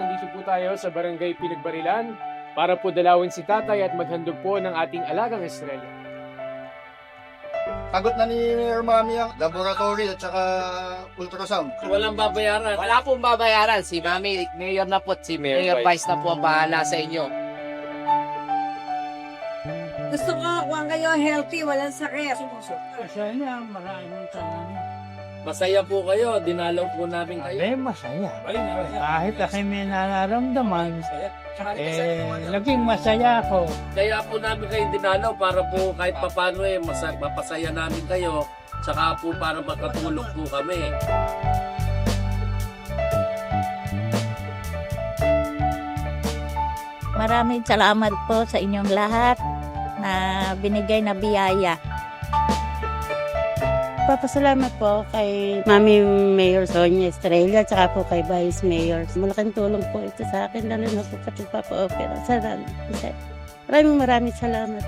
nandito po tayo sa Barangay Pinagbarilan para po dalawin si tatay at maghandog po ng ating alagang estrella. Sagot na ni Mayor Mami ang laboratory at saka ultrasound. Walang babayaran. Wala pong babayaran. Si Mami, Mayor na po, at si Mayor Mayor, Vice. Vice na po ang bahala sa inyo. Gusto ko kung kayo healthy, walang sakit. Masaya, maraming salamat. Masaya po kayo. Dinalaw po namin kayo. Abe, masaya. Kahit ako may nararamdaman, eh, naging masaya ako. Kaya po namin kayo dinalaw para po kahit papano eh, masa- mapasaya namin kayo. Tsaka po para makatulog po kami. Maraming salamat po sa inyong lahat na binigay na biyaya. Papasalamat po kay Mami Mayor Sonia Estrella at po kay Vice Mayor. Malaking tulong po ito sa akin, lalo na po pati Papa Opera. Salamat. Maraming maraming salamat.